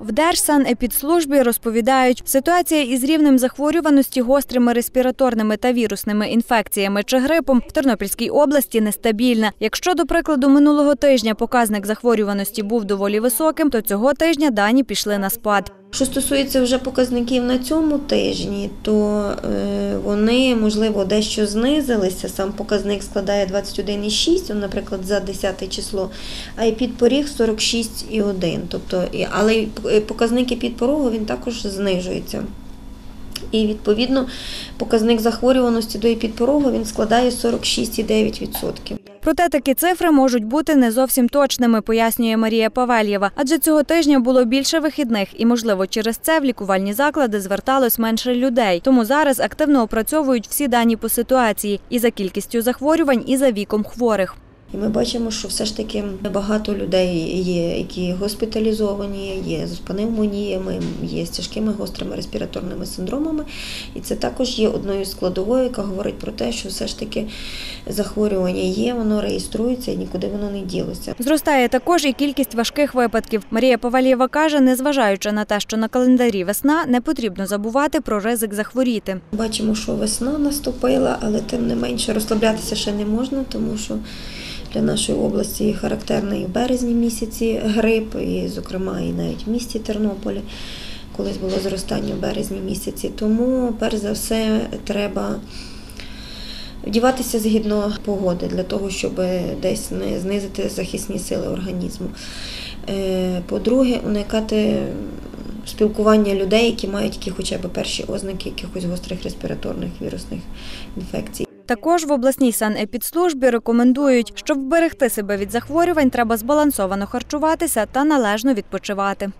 В Держсанепідслужбі розповідають, ситуація із рівнем захворюваності гострими респіраторними та вірусними інфекціями чи грипом в Тернопільській області нестабільна. Якщо, до прикладу, минулого тижня показник захворюваності був доволі високим, то цього тижня дані пішли на спад. Що стосується вже показників на цьому тижні, то е, вони, можливо, дещо знизилися. Сам показник складає 21,6, он, наприклад, за 10 число, а і підпоріг 46,1. Тобто, але показники підпорогу він також знижується. І відповідно показник захворюваності до підпорогу він складає 46,9%. Проте такі цифри можуть бути не зовсім точними, пояснює Марія Павельєва. Адже цього тижня було більше вихідних, і, можливо, через це в лікувальні заклади зверталось менше людей. Тому зараз активно опрацьовують всі дані по ситуації і за кількістю захворювань, і за віком хворих. І ми бачимо, що все ж таки багато людей є, які госпіталізовані, є з пневмоніями, є з тяжкими гострими респіраторними синдромами. І це також є одною з складовою, яка говорить про те, що все ж таки захворювання є, воно реєструється і нікуди воно не ділося. Зростає також і кількість важких випадків. Марія Павельєва каже, незважаючи на те, що на календарі весна, не потрібно забувати про ризик захворіти. Бачимо, що весна наступила, але тим не менше розслаблятися ще не можна, тому що для нашої області характерний в березні місяці грип, і, зокрема, і навіть в місті Тернополі. Колись було зростання в березні місяці. Тому, перш за все, треба вдіватися згідно погоди для того, щоб десь не знизити захисні сили організму. Е, По-друге, уникати спілкування людей, які мають які хоча б перші ознаки якихось гострих респіраторних вірусних інфекцій. Також в обласній санепідслужбі рекомендують, щоб вберегти себе від захворювань, треба збалансовано харчуватися та належно відпочивати.